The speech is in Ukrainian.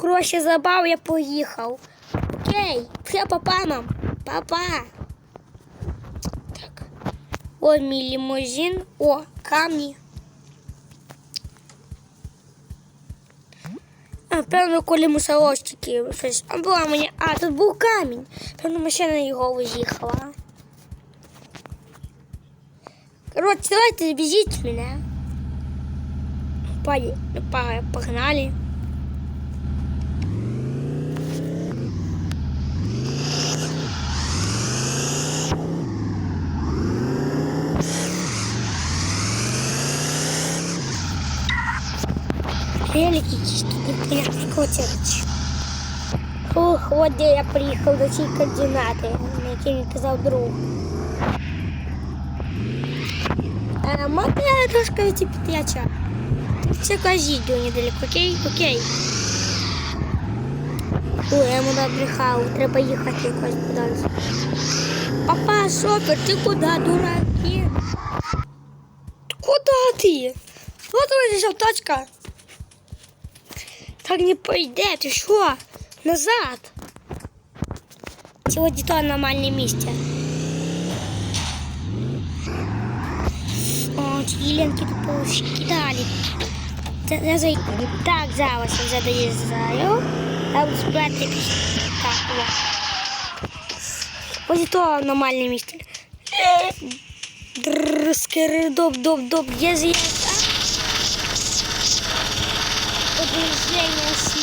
Хороші забав, я поїхав. Окей, все, папа нам. Папа. Так. О, мій лімузин. О, камні. А, певно, коли мусорочки щось. А була мені. А, тут був камінь. Певно, машина його виїхала. Коротше, давайте везіть мене. Погнали. Великий чисто неприятный котик. Ух, от де я приїхав до цієї координати, на які мені казав друг. Е, можна я трошки від п'ятяча? Це кажіть недалеко, окей? Окей. Ой, я йому набрехав, треба їхати якось подальше. Папа, супер, ти куди, дураки? Куда ти? Вот вона тачка. Так не пойде, ти що? Назад. Сьогодні то нормальне місце. О, ці Єленки тут я зай... Так, зараз я вже доїжджаю. Я буду. Так, о. Ось то нормальне місце. Дрррр, скири, доп, доп, доп, є з'їзд. desenhos.